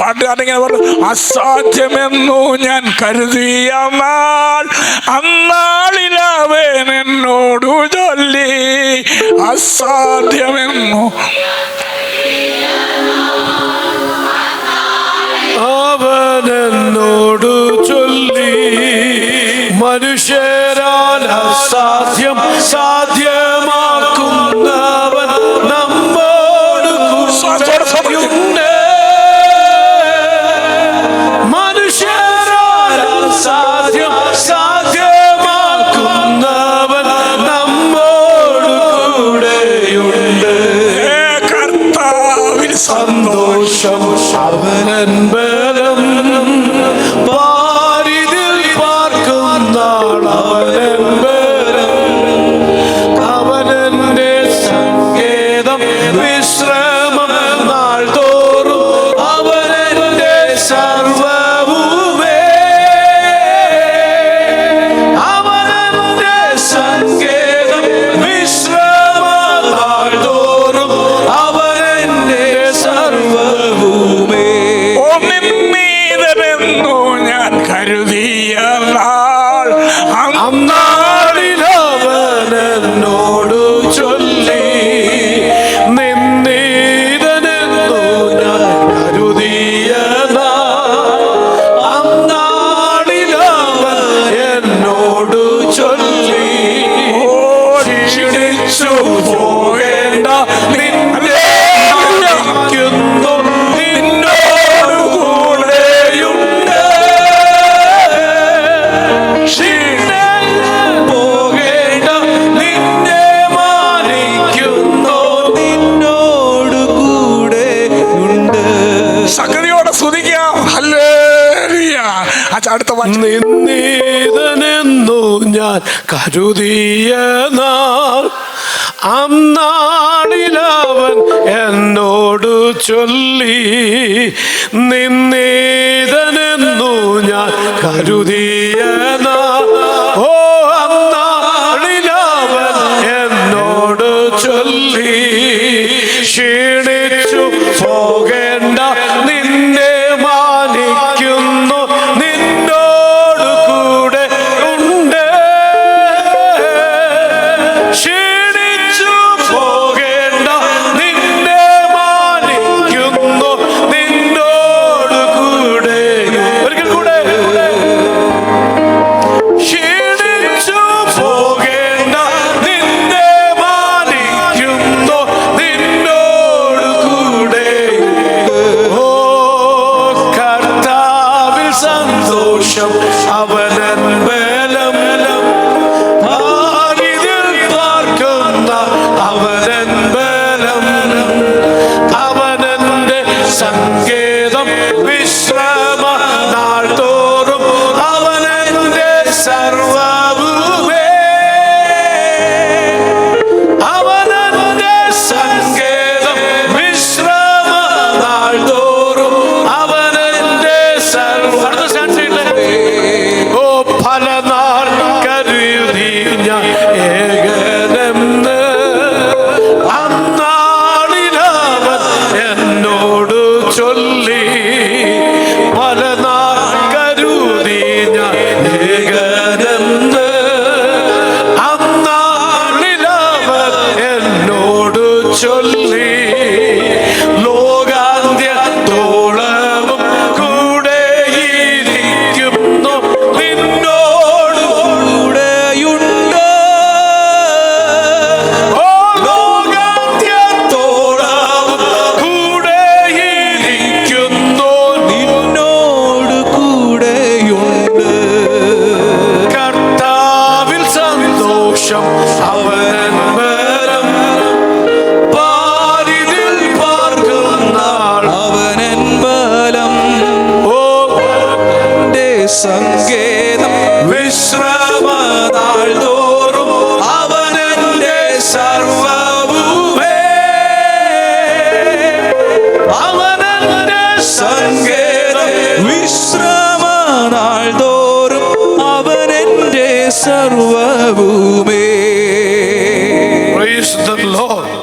പാട്ടുകാരനെങ്ങനെ പറഞ്ഞു അസാധ്യമെന്നു ഞാൻ കരുതിയ നാൾ അന്നാളിലവൻ ചൊല്ലി അസാധ്യമെന്നു. അവനെന്നോടു ചൊല്ലി മനുഷ്യരാൽ അസാധ്യം സാധ്യം Cristo. നിന്നീതനെന്നു ഞാൻ കരുതിയ നാൾ. അന്നാളിലവൻ എന്നോട് ചൊല്ലി നിന്നീതനെന്നു ഞാൻ കരുതിയ വിശ്രമ നാൾ തോറും അവനെന്റെ സർവവുമേ. അവനെന്റെ സങ്കേതം വിശ്രമ നാൾ തോറും അവനെന്റെ സർവ ഓ ഫലനാൾ കരുതി ഞാൻ ഏകനെന്ന് അന്നാളിലവൻ എന്നോട് ചൊല്ല സന്തോഷം അവൻ ഓ സങ്കേതം വിശ്രമദാ സർവവുമേ Praise the Lord.